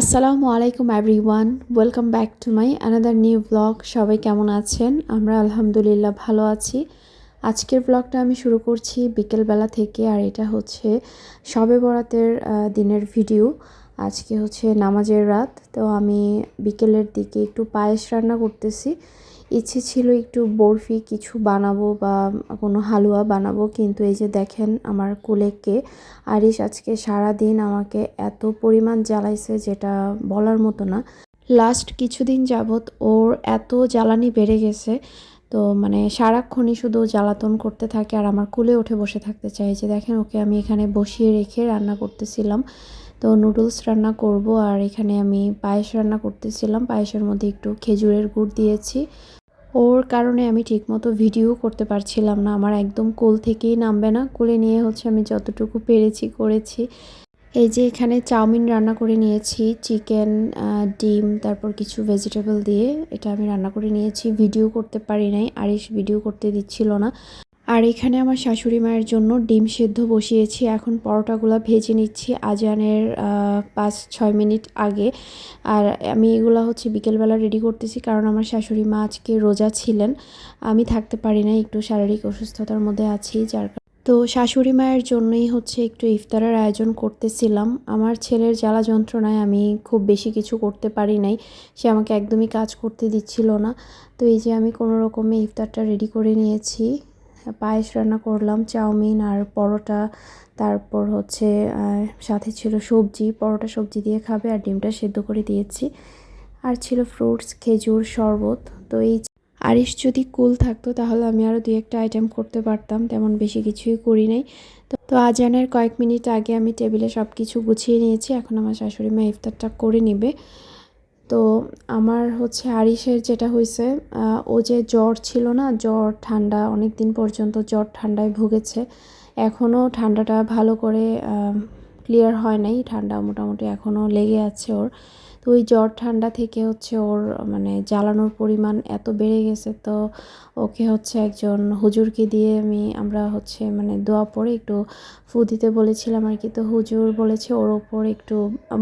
আসসালামু আলাইকুম everyone welcome back to my another new blog সবাই কেমন আছেন? আমরা আলহামদুলিল্লাহ ভালো আছি। আজকের ব্লগটা আমি শুরু করছি বিকেলবেলা থেকে, আর এটা হচ্ছে সবে বরাতের দিনের ভিডিও আজকে হচ্ছে নামাজের রাত, তো আমি বিকেলের দিকে একটু পায়েস রান্না করতেছি। ইচ্ছে ছিল একটু বরফি কিছু বানাবো বা কোনো হালুয়া বানাবো, কিন্তু এই যে দেখেন আমার কোলেকে আরিশ আজকে সারা দিন আমাকে এত পরিমাণ জ্বালাইছে যেটা বলার মতো না। লাস্ট কিছুদিন যাবৎ ওর এত জ্বালানি বেড়ে গেছে, তো মানে সারাক্ষণই শুধু জ্বালাতন করতে থাকে আর আমার কুলে উঠে বসে থাকতে চাই যে দেখেন ওকে আমি এখানে বসিয়ে রেখে রান্না করতেছিলাম। তো নুডলস রান্না করব আর এখানে আমি পায়েস রান্না করতেছিলাম। পায়েসের মধ্যে একটু খেজুরের গুড় দিয়েছি। ওর কারণে আমি ঠিকমতো ভিডিও করতে পারছিলাম না। আমার একদম কোল থেকেই নামবে না। কোলে নিয়ে হচ্ছে আমি যতটুকু পেরেছি, করেছি। এই যে এখানে চাউমিন রান্না করে নিয়েছি, চিকেন ডিম, তারপর কিছু ভেজিটেবল দিয়ে এটা আমি রান্না করে নিয়েছি। ভিডিও করতে পারি নাই আরিস ভিডিও করতে দিচ্ছিল না। আর এখানে আমার শাশুড়ি মায়ের জন্য ডিম সেদ্ধ বসিয়েছি। এখন পরোটাগুলো ভেজে নিচ্ছি আজানের পাঁচ, ছয় মিনিট আগে। আর আমি এগুলো হচ্ছে বিকেলবেলা রেডি করতেছি কারণ আমার শাশুড়ি মা আজকে রোজা ছিলেন। আমি থাকতে পারি না একটু শারীরিক অসুস্থতার মধ্যে আছি, যার তো শাশুড়ি মায়ের জন্যই হচ্ছে একটু ইফতারের আয়োজন করতেছিলাম। আমার ছেলের জ্বালা যন্ত্রণায় আমি খুব বেশি কিছু করতে পারি নাই। সে আমাকে একদমই কাজ করতে দিচ্ছিল না। তো এই যে আমি কোনো রকমে ইফতারটা রেডি করে নিয়েছি। পায়েস রান্না করলাম, চাউমিন আর পরোটা। তারপর হচ্ছে সাথে ছিল সবজি, পরোটা সবজি দিয়ে খাবে আর ডিমটা সেদ্ধ করে দিয়েছি। আর ছিল ফ্রুটস, খেজুর, শরবত, তো এই আরিশ যদি কুল থাকতো তাহলে আমি আরও দুই একটা আইটেম করতে পারতাম, তেমন বেশি কিছুই করি নাই। তো তো আজানের কয়েক মিনিট আগে আমি টেবিলে সব কিছু গুছিয়ে নিয়েছি, এখন আমার শাশুড়ি মা ইফতারটা করে নেবে। তো আমার হচ্ছে আরিশের যেটা হয়েছে ও যে জ্বর ছিল না, জ্বর, ঠান্ডা অনেক দিন পর্যন্ত জ্বর ঠান্ডায় ভুগেছে। এখনও ঠান্ডাটা ভালো করে ক্লিয়ার হয় নাই, ঠান্ডা মোটামুটি এখনও লেগে আছে ওর। তো ওই জ্বর ঠান্ডা থেকে হচ্ছে ওর মানে জ্বালানোর পরিমাণ এত বেড়ে গেছে, তো ওকে হচ্ছে একজন হুজুরকে দিয়ে আমি, আমরা হচ্ছে মানে দোয়া পড়ে একটু ফু দিতে বলেছিলাম আর কি। তো হুজুর বলেছে ওর ওপর একটু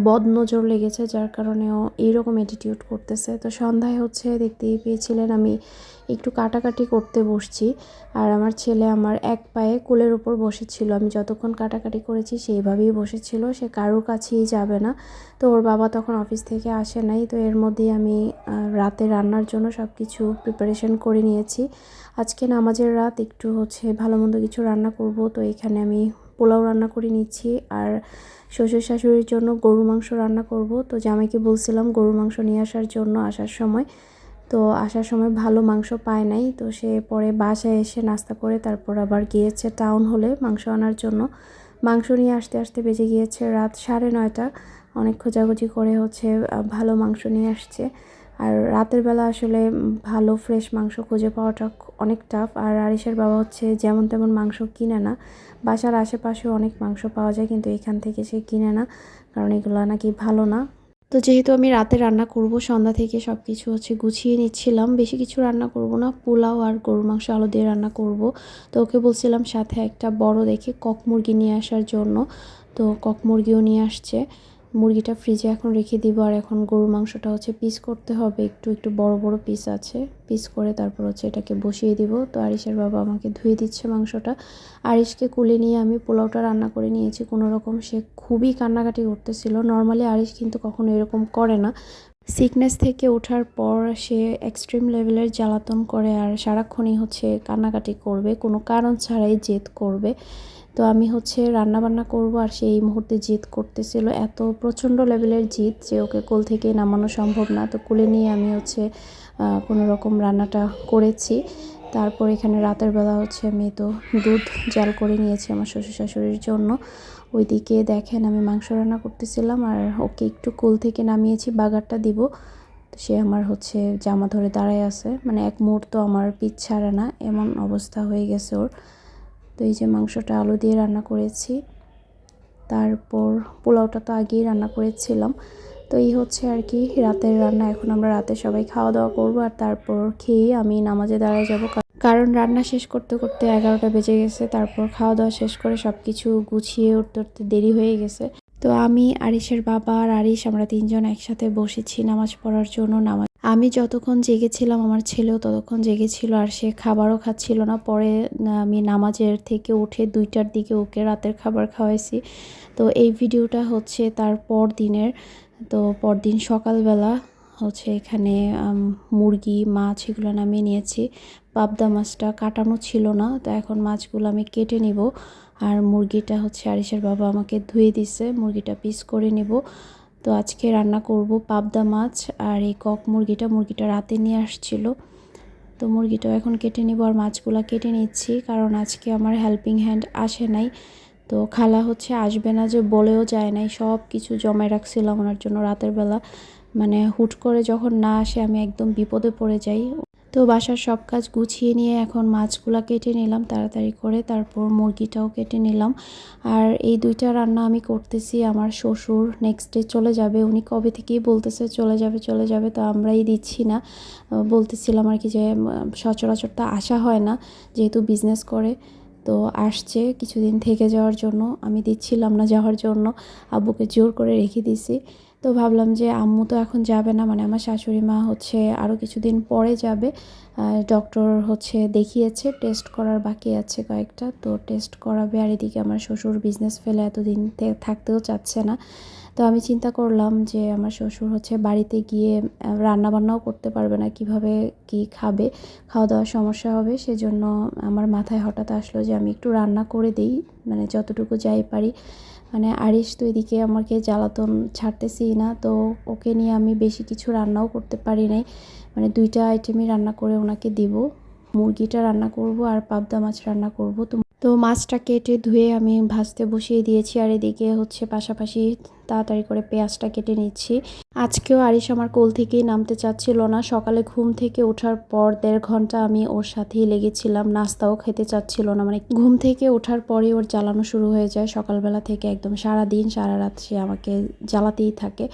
বদ নজর লেগেছে, যার কারণে ও এইরকম অ্যাটিটিউড করতেছে। তো সন্ধ্যায় হচ্ছে দেখতেই পেয়েছিলেন আমি একটু কাটাকাটি করতে বসছি আর আমার ছেলে আমার এক পায়ে কোলের উপর বসেছিল। আমি যতক্ষণ কাটাকাটি করেছি সেইভাবেই বসেছিল, সে কারোর কাছেই যাবে না। তো ওর বাবা তখন অফিস থেকে আসে নাই, তো এর মধ্যেই আমি রাতে রান্নার জন্য সব কিছু প্রিপারেশন করে নিয়েছি। আজকে নামাজের রাত, একটু হচ্ছে ভালো মন্দ কিছু রান্না করব, তো এখানে আমি পোলাও রান্না করে নিচ্ছি। আর শ্বশুর শাশুড়ির জন্য গরুর মাংস রান্না করব। তো জামাইকে বলছিলাম গরুর মাংস নিয়ে আসার জন্য আসার সময়। তো আসার সময় ভালো মাংস পায় নাই, তো সে পরে বাসায় এসে নাস্তা করে তারপর আবার গিয়েছে টাউন হলে মাংস আনার জন্য। মাংস নিয়ে আসতে আসতে বেজে গিয়েছে রাত সাড়ে নয়টা। অনেক খোঁজাখুঁজি করে হচ্ছে ভালো মাংস নিয়ে আসছে। আর রাতের বেলা আসলে ভালো ফ্রেশ মাংস খুঁজে পাওয়াটা অনেক টাফ আর আরিসের বাবা হচ্ছে যেমন তেমন মাংস কিনে না। বাসার আশেপাশে অনেক মাংস পাওয়া যায়, কিন্তু এখান থেকে সে কিনে না, কারণ এগুলো নাকি ভালো না। তো যেহেতু আমি রাতে রান্না করব, সন্ধ্যা থেকে সব কিছু হচ্ছে গুছিয়ে নিচ্ছিলাম। বেশি কিছু রান্না করব না, পোলাও আর গরুর মাংস আলু দিয়ে রান্না করব। তো ওকে বলছিলাম সাথে একটা বড় দেখে কক মুরগি নিয়ে আসার জন্য। তো কক মুরগিও নিয়ে আসছে। মুরগিটা ফ্রিজে এখন রেখে দিব, আর এখন গরুর মাংসটা হচ্ছে পিস করতে হবে। একটু একটু বড় বড় পিস আছে পিস করে তারপর হচ্ছে এটাকে বসিয়ে দিব। তো আরিসের বাবা আমাকে ধুয়ে দিচ্ছে মাংসটা। আরিশকে কুলে নিয়ে আমি পোলাওটা রান্না করে নিয়েছি। কোনো রকম সে খুবই কান্নাকাটি করতেছিল। নর্মালি আরিশ কিন্তু কখনো এরকম করে না। সিকনেস থেকে ওঠার পর সে এক্সট্রিম লেভেলের জ্বালাতন করে, আর সারাক্ষণই হচ্ছে কান্নাকাটি করবে। কোনো কারণ ছাড়াই জেদ করবে। তো আমি হচ্ছে রান্না বান্না করব আর সে এই মুহূর্তে জিদ করতেছিল। এত প্রচণ্ড লেভেলের জিদ যে ওকে কোল থেকে নামানো সম্ভব না। তো কোলে নিয়ে আমি হচ্ছে কোনো রকম রান্নাটা করেছি। তারপর এখানে রাতের বেলা হচ্ছে আমি তো দুধ জাল করে নিয়েছি আমার শ্বশুর শাশুড়ির জন্য। ওইদিকে দেখেন আমি মাংস রান্না করতেছিলাম আর ওকে একটু কোল থেকে নামিয়েছি, বাগারটা দিব। সে আমার হচ্ছে জামা ধরে দাঁড়ায় আছে। মানে এক মুহূর্ত আমার পিছ ছাড়ে না, এমন অবস্থা হয়ে গেছে ওর। তো এই যে মাংসটা আলু দিয়ে রান্না করেছি। তারপর পোলাওটা তো আগেই রান্না করেছিলাম। তো এই হচ্ছে আর কি, রাতের রান্না। এখন আমরা রাতে সবাই খাওয়া দাওয়া করব আর তারপর খেয়ে আমি নামাজে দাঁড়ায় যাব। কারণ রান্না শেষ করতে করতে এগারোটা বেজে গেছে। তারপর খাওয়া দাওয়া শেষ করে সব কিছু গুছিয়ে উঠতে উঠতে দেরি হয়ে গেছে। তো আমি, আরিশের বাবা আর আরিশ আমরা তিনজন একসাথে বসেছি নামাজ পড়ার জন্য। নামাজ আমি যতক্ষণ জেগেছিলাম, আমার ছেলেও ততক্ষণ জেগেছিল আর সে খাবারও খাচ্ছিল না। পরে আমি নামাজের থেকে উঠে দুইটার দিকে ওকে রাতের খাবার খাওয়াইছি। তো এই ভিডিওটা হচ্ছে তার পর দিনের তো পরদিন সকালবেলা হচ্ছে এখানে মুরগি, মাছ এগুলো নামিয়ে নিয়েছি। পাবদা মাছটা কাটানো ছিল না, তো এখন মাছগুলো আমি কেটে নিব। আর মুরগিটা হচ্ছে আরিসের বাবা আমাকে ধুয়ে দিছে, মুরগিটা পিস করে নেব। তো আজকে রান্না করব পাবদা মাছ আর এই কক মুরগিটা মুরগিটা রাতে নিয়ে আসছিল। তো মুরগিটাও এখন কেটে নেব আর মাছগুলো কেটে নিচ্ছি, কারণ আজকে আমার হেল্পিং হ্যান্ড আসে নাই। তো খালা হচ্ছে আসবে না যে বলেও যায় নাই সব কিছু জমায় রাখছিলাম ওনার জন্য রাতের বেলা। মানে হুট করে যখন না আসে আমি একদম বিপদে পড়ে যাই তো বাসার সব কাজ গুছিয়ে নিয়ে এখন মাছগুলো কেটে নিলাম, তাড়াতাড়ি করে তারপর মুরগিটাও কেটে নিলাম। আর এই দুইটা রান্না আমি করতেছি, আমার শ্বশুর নেক্সট ডে চলে যাবে, উনি কবে থেকেই বলতেছে চলে যাবে চলে যাবে, তো আমরাই দিচ্ছি না। বলতেছিলাম আর কি যে সচরাচর তো আসা হয় না, যেহেতু বিজনেস করে, তো আসছে কিছুদিন থেকে যাওয়ার জন্য, আমি দিচ্ছিলাম না যাওয়ার জন্য, আব্বুকে জোর করে রেখে দিছি তো ভাবলাম যে আম্মু তো এখন যাবে না মানে আমার শাশুড়ি মা হচ্ছে আরও কিছুদিন পরে যাবে। ডক্টর হচ্ছে দেখিয়েছে টেস্ট করার বাকি আছে কয়েকটা, তো টেস্ট করাবে। আর এদিকে আমার শ্বশুর বিজনেস ফেলে এতদিন থাকতেও চাচ্ছে না। তো আমি চিন্তা করলাম যে আমার শ্বশুর হচ্ছে বাড়িতে গিয়ে রান্না বান্নাও করতে পারবে না, কীভাবে কি খাবে খাওয়া দাওয়ার সমস্যা হবে। সেজন্য আমার মাথায় হঠাৎ আসলো যে আমি একটু রান্না করে দিই মানে যতটুকু যাই পারি। মানে আরিস তো এদিকে আমাকে জ্বালাতন ছাড়তেছি না, তো ওকে নিয়ে আমি বেশি কিছু রান্নাও করতে পারি নাই। মানে দুইটা আইটেমই রান্না করে ওনাকে দিব। মুরগিটা রান্না করব আর পাবদা মাছ রান্না করব। তো তো মাছটা কেটে ধুয়ে আমি ভাজতে বসিয়ে দিয়েছি। আর এদিকে হচ্ছে পাশাপাশি তাড়াতাড়ি করে পেঁয়াজটা কেটে নিচ্ছি। আজকেও আরিশ আমার কোল থেকেই নামতে চাচ্ছিল না। সকালে ঘুম থেকে ওঠার পর দেড় ঘণ্টা আমি ওর সাথেই লেগেছিলাম। নাস্তাও খেতে চাচ্ছিল না। মানে ঘুম থেকে ওঠার পরে ওর জ্বালানো শুরু হয়ে যায়। সকালবেলা থেকে একদম সারা দিন সারা রাত সে আমাকে জ্বালাতেই থাকে।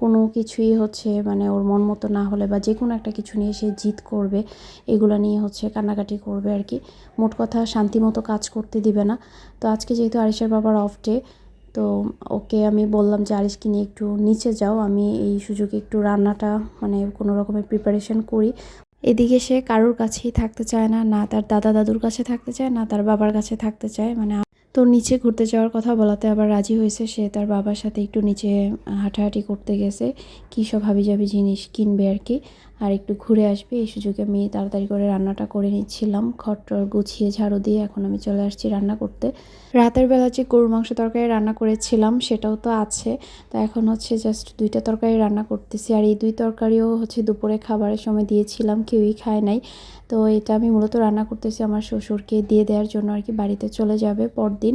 কোনো কিছুই হচ্ছে মানে ওর মন মতো না হলে বা যে কোনো একটা কিছু নিয়ে সে জিত করবে, এগুলো নিয়ে হচ্ছে কান্নাকাটি করবে আর কি। মোট কথা শান্তি মতো কাজ করতে দিবে না। তো আজকে যেহেতু আরিশের বাবার অফ ডে তো ওকে আমি বললাম যে, আরিশকে নিয়ে একটু নিচে যাও। আমি এই সুযোগে একটু রান্নাটা মানে কোনো রকমের প্রিপারেশন করি। এদিকে সে কারোর কাছেই থাকতে চায় না না তার দাদা দাদুর কাছে থাকতে চায়, না তার বাবার কাছে থাকতে চায়। মানে তো নিচে ঘুরতে যাওয়ার কথা বলাতে আবার রাজি হয়েছে সে। তার বাবার সাথে একটু নিচে হাঁটাহাঁটি করতে গেছে। কী সব হাবিজাবি জিনিস কিনবে আর কি। আর একটু ঘুরে আসবে। এই সুযোগে আমি তাড়াতাড়ি করে রান্নাটা করে নিচ্ছিলাম। খট্টর গুছিয়ে ঝাড়ু দিয়ে এখন আমি চলে আসছি রান্না করতে। রাতের বেলা যে গরুর মাংস তরকারি রান্না করেছিলাম সেটাও তো আছে। তো এখন হচ্ছে জাস্ট দুইটা তরকারি রান্না করতেছি। আর এই দুই তরকারিও হচ্ছে দুপুরে খাবারের সময় দিয়েছিলাম। কেউই খায় নাই। তো এটা আমি মূলত রান্না করতেছি আমার শ্বশুরকে দিয়ে দেওয়ার জন্য আর কি। বাড়িতে চলে যাবে পরদিন।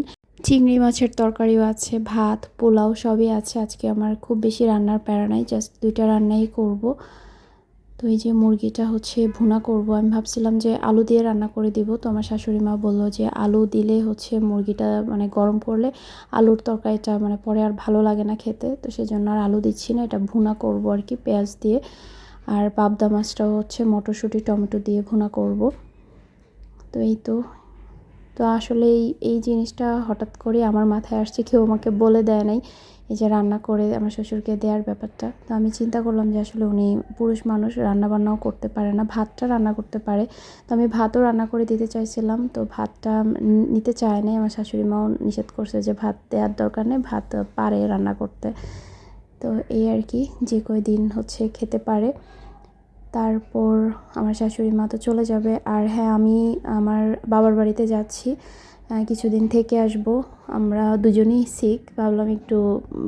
চিংড়ি মাছের তরকারিও আছে, ভাত, পোলাও সবই আছে। আজকে আমার খুব বেশি রান্নার প্যারা নাই জাস্ট দুইটা রান্নাই করব। তো এই যে মুরগিটা হচ্ছে ভুনা করব। আমি ভাবছিলাম যে আলু দিয়ে রান্না করে দিব। তো আমার শাশুড়ি মা বলল যে আলু দিলে হচ্ছে মুরগিটা মানে গরম করলে আলুর তরকারিটা মানে পরে আর ভালো লাগে না খেতে। তো সেই জন্য আর আলু দিচ্ছি না, এটা ভুনা করব আর কি পেঁয়াজ দিয়ে। আর পাবদা মাছটাও হচ্ছে মটরশুঁটি, টমেটো দিয়ে ভুনা করব। তো এই তো তো আসলে এই জিনিসটা হঠাৎ করে আমার মাথায় আসছে, কেউ আমাকে বলে দেয় নাই এই যে রান্না করে আমার শ্বশুরকে দেওয়ার ব্যাপারটা। তো আমি চিন্তা করলাম যে আসলে উনি পুরুষ মানুষ, রান্নাবান্নাও করতে পারে না, ভাতটা রান্না করতে পারে। তো আমি ভাতও রান্না করে দিতে চাইছিলাম, তো ভাতটা নিতে চায় নাই। আমার শাশুড়ি মাও নিষেধ করছে যে ভাত দেওয়ার দরকার নেই, ভাত পারে রান্না করতে। তো এই আর কি, যে কয় দিন হচ্ছে খেতে পারে। তারপর আমার শাশুড়ি মা তো চলে যাবে। আর হ্যাঁ আমি আমার বাবার বাড়িতে যাচ্ছি। কিছুদিন থেকে আসব। আমরা দুজনেই শিখ ভাবলাম একটু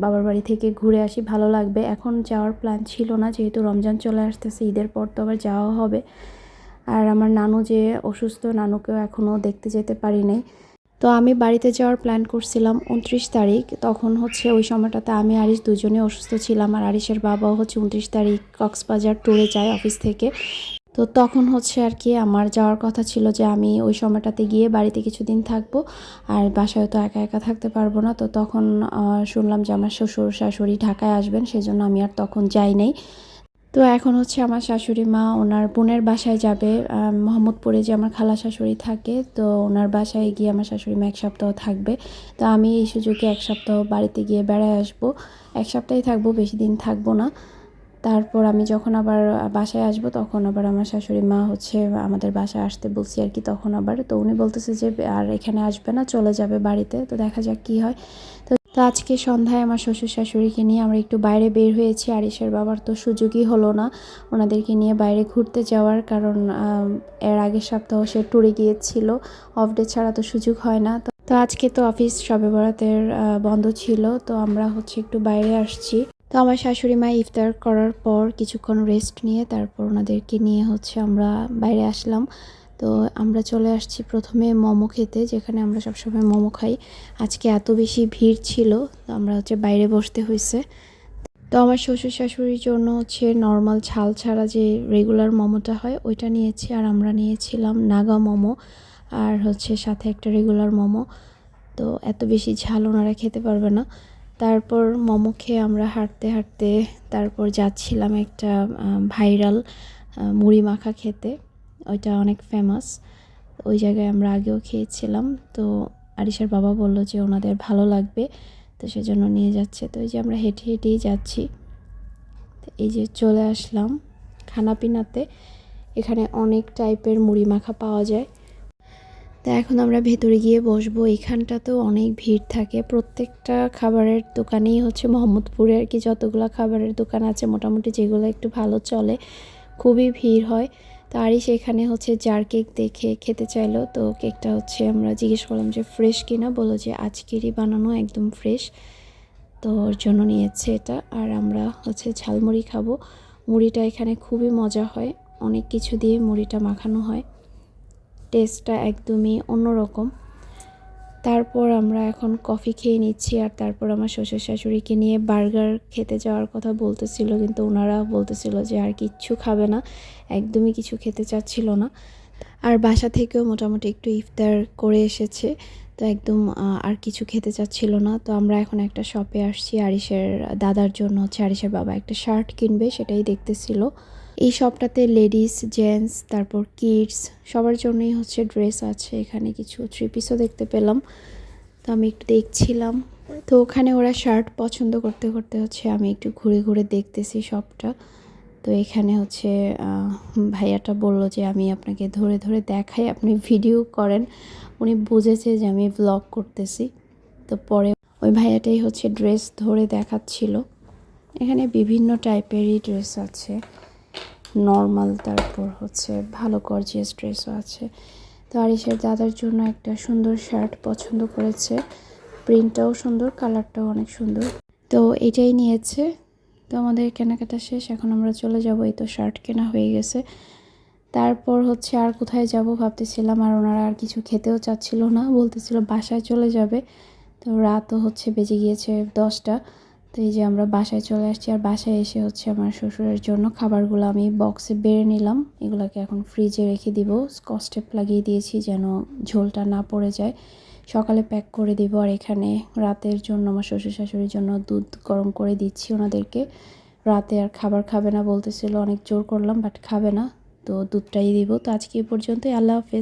বাবার বাড়ি থেকে ঘুরে আসি, ভালো লাগবে। এখন যাওয়ার প্ল্যান ছিল না, যেহেতু রমজান চলে আসতেছে, ঈদের পর তো আবার যাওয়া হবে। আর আমার নানু যে অসুস্থ, নানুকেও এখনও দেখতে যেতে পারি নাই। তো আমি বাড়িতে যাওয়ার প্ল্যান করছিলাম উনত্রিশ তারিখ। তখন হচ্ছে ওই সময়টাতে আমি আরিশ দুজনে অসুস্থ ছিলাম আর আরিশের বাবাও হচ্ছে উনত্রিশ তারিখ কক্সবাজার ট্যুরে যায় অফিস থেকে। তো তখন হচ্ছে আর কি আমার যাওয়ার কথা ছিল যে আমি ওই সময়টাতে গিয়ে বাড়িতে কিছুদিন থাকব আর বাসায় তো একা একা থাকতে পারব না। তো তখন শুনলাম যে আমার শ্বশুর শাশুড়ি ঢাকায় আসবেন, সেজন্য আমি আর তখন যাই নাই। তো এখন হচ্ছে আমার শাশুড়ি মা, ওনার বোনের বাসায় যাবে মোহাম্মদপুরে যে আমার খালা শাশুড়ি থাকে, তো ওনার বাসায় গিয়ে আমার শাশুড়ি মা এক সপ্তাহ থাকবে। তো আমি এই সুযোগে এক সপ্তাহ বাড়িতে গিয়ে বেড়ায় আসব। এক সপ্তাহে থাকব, বেশি দিন থাকব না। তারপর আমি যখন আবার বাসায় আসব, তখন আবার আমার শাশুড়ি মা হচ্ছে আমাদের বাসায় আসতে বলছি আর কি তখন আবার। তো উনি বলতেছে যে, আর এখানে আসবে না, চলে যাবে বাড়িতে। তো দেখা যাক কি হয়। তো তো আজকে সন্ধ্যায় আমার শ্বশুর শাশুড়িকে নিয়ে আমরা একটু বাইরে বের হয়েছি। আরিসের বাবার তো সুযোগই হলো না। ওনাদেরকে নিয়ে বাইরে ঘুরতে যাওয়ার কারণ এর আগের সপ্তাহ সে ট্যুরে গিয়েছিল। অফ ডে ছাড়া তো সুযোগ হয় না। তো আজকে তো অফিস সবে বরাতের বন্ধ ছিল। তো আমরা হচ্ছে একটু বাইরে আসছি। তো আমার শাশুড়ি মা ইফতার করার পর কিছুক্ষণ রেস্ট নিয়ে তারপর ওনাদেরকে নিয়ে হচ্ছে আমরা বাইরে আসলাম। তো আমরা চলে আসছি প্রথমে মোমো খেতে, যেখানে আমরা সবসময় মোমো খাই। আজকে এত বেশি ভিড় ছিল, তো আমরা হচ্ছে বাইরে বসতে হয়েছে তো আমার শ্বশুর শাশুড়ির জন্য হচ্ছে নর্মাল ঝাল ছাড়া যে রেগুলার মোমোটা হয়, ওইটা নিয়েছি আর আমরা নিয়েছিলাম নাগা মোমো আর হচ্ছে সাথে একটা রেগুলার মোমো। তো এত বেশি ঝাল ওনারা খেতে পারবে না। তারপর মোমো খেয়ে আমরা হাঁটতে হাঁটতে তারপর যাচ্ছিলাম একটা ভাইরাল মুড়ি মাখা খেতে। ওইটা অনেক ফেমাস ওই জায়গায় আমরা আগেও খেয়েছিলাম। তো আরিশার বাবা বলল যে ওনাদের ভালো লাগবে, তো সেজন্য নিয়ে যাচ্ছে। তো এই যে আমরা হেঁটে হেঁটেই যাচ্ছি। এই যে চলে আসলাম খানাপিনাতে। এখানে অনেক টাইপের মুড়ি মাখা পাওয়া যায়। তো এখন আমরা ভেতরে গিয়ে বসবো। এখানটাতেও অনেক ভিড় থাকে। প্রত্যেকটা খাবারের দোকানেই হচ্ছে মোহাম্মদপুরে আর কি যতগুলো খাবারের দোকান আছে, মোটামুটি যেগুলো একটু ভালো চলে, খুবই ভিড় হয়। তো আরই সেখানে হচ্ছে জার কেক দেখে খেতে চাইলো। তো কেকটা হচ্ছে আমরা জিজ্ঞেস করলাম যে ফ্রেশ কিনা? বলো যে, আজকেরই বানানো একদম ফ্রেশ তো ওর জন্য নিয়েছে এটা। আর আমরা হচ্ছে ঝালমুড়ি খাব। মুড়িটা এখানে খুবই মজা হয়। অনেক কিছু দিয়ে মুড়িটা মাখানো হয়। টেস্টটা একদমই অন্যরকম। তারপর আমরা এখন কফি খেয়ে নিচ্ছি আর তারপর আমার শ্বশুর শাশুড়িকে নিয়ে বার্গার খেতে যাওয়ার কথা বলতেছিল, কিন্তু ওনারা বলতেছিল যে আর কিচ্ছু খাবে না, একদমই কিছু খেতে চাচ্ছিল না। আর বাসা থেকেও মোটামুটি একটু ইফতার করে এসেছে, তো একদম আর কিছু খেতে চাচ্ছিল না। তো আমরা এখন একটা শপে আসছি আরিসের দাদার জন্য হচ্ছে আরিসের বাবা একটা শার্ট কিনবে সেটাই দেখতেছিল। এই শপটাতে লেডিস, জেন্টস, তারপর কিডস, সবার জন্যই হচ্ছে ড্রেস আছে এখানে কিছু থ্রি পিসও দেখতে পেলাম। তো আমি একটু দেখছিলাম। তো ওখানে ওরা শার্ট পছন্দ করতে করতে হচ্ছে আমি একটু ঘুরে ঘুরে দেখতেছি শপটা তো এখানে হচ্ছে ভাইয়াটা বলল যে আমি আপনাকে ধরে ধরে দেখাই, আপনি ভিডিও করেন। উনি বুঝেছে যে আমি ব্লগ করতেছি। তো পরে ওই ভাইয়াটাই হচ্ছে ড্রেস ধরে দেখাচ্ছিল। এখানে বিভিন্ন টাইপেরই ড্রেস আছে। নর্মাল তারপর হচ্ছে ভালো গর্জিয়াস ড্রেসও আছে। তো আরিসের দাদার জন্য একটা সুন্দর শার্ট পছন্দ করেছে। প্রিন্টটাও সুন্দর কালারটাও অনেক সুন্দর। তো এটাই নিয়েছে। তো আমাদের কেনাকাটা শেষ, এখন আমরা চলে যাব, এই তো শার্ট কেনা হয়ে গেছে। তারপর হচ্ছে আর কোথায় যাব ভাবতেছিলাম, আর ওনারা আর কিছু খেতেও চাচ্ছিল না, বলতেছিল বাসায় চলে যাবে। তো রাতও হচ্ছে বেজে গিয়েছে দশটা। তো এই যে আমরা বাসায় চলে আসছি, আর বাসায় এসে হচ্ছে আমার শ্বশুরের জন্য খাবারগুলো আমি বক্সে বেড়ে নিলাম। এগুলোকে এখন ফ্রিজে রেখে দিব। স্কচটেপ লাগিয়ে দিয়েছি যেন ঝোলটা না পড়ে যায়। সকালে প্যাক করে দিব, আর এখানে রাতের জন্য আমার শ্বশুর শাশুড়ির জন্য দুধ গরম করে দিচ্ছি ওনাদেরকে। রাতে আর খাবার খাবে না বলতেছিল, অনেক জোর করলাম বাট খাবে না। তো দুধটাই দিব। তো আজকে এই পর্যন্তই, আল্লাহ হাফেজ।